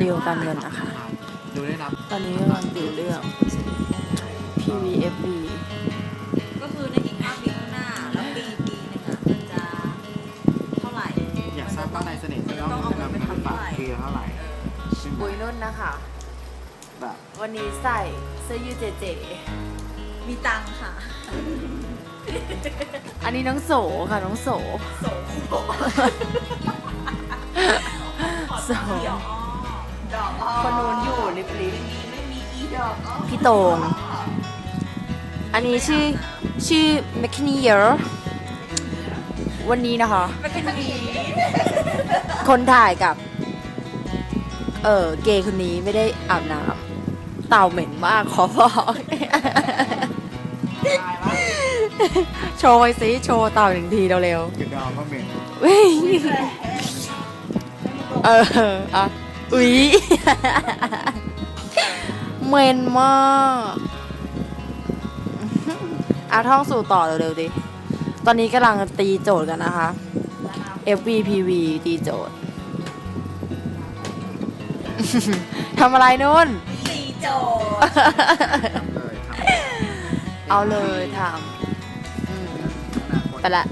ติวการเงินนะคะดูได้รับตอนนี้กำลังติวเรื่อง PVFB ก็คือในอีก5ปีข้างหน้า แล้วปีปีหนึงอะมันจะเท่าไหร่อยากทราบว่าในเสน่ห์จะต้องนำเงินไปฝากปีละเท่าไหร่ใช่ไหมปุยนุ่นนะคะ แบบวันนี้ใส่เสื้อยืดเจเจ มีตังค์ค่ะอันนี้น้องโสค่ะน้องโส โสโโสดอกอ้อด พี่โตง อันนี้ชื่อชื่อ m c k i n e y e r วันนี้นะคะไม่เป็นมีคนถ่ายกับ เออเกย์คนนี้ไม่ได้อาบน้ำเต่าเหม็นมากขอบอกโชว์ไว้สิโชว์เต่าหนึ่งทีเร็วกระดองก็เหม็นๆเว้ยเอออะอุ๊ย เหม็นมากอะท่องสู่ต่อเร็วๆดิ ตอนนี้กำลังตีโจทย์กันนะคะ FVPV ตีโจทย์ ทำอะไรนุ่น ตีโจทำเลยทำเอาเลยทำอืมอนาคตไปละ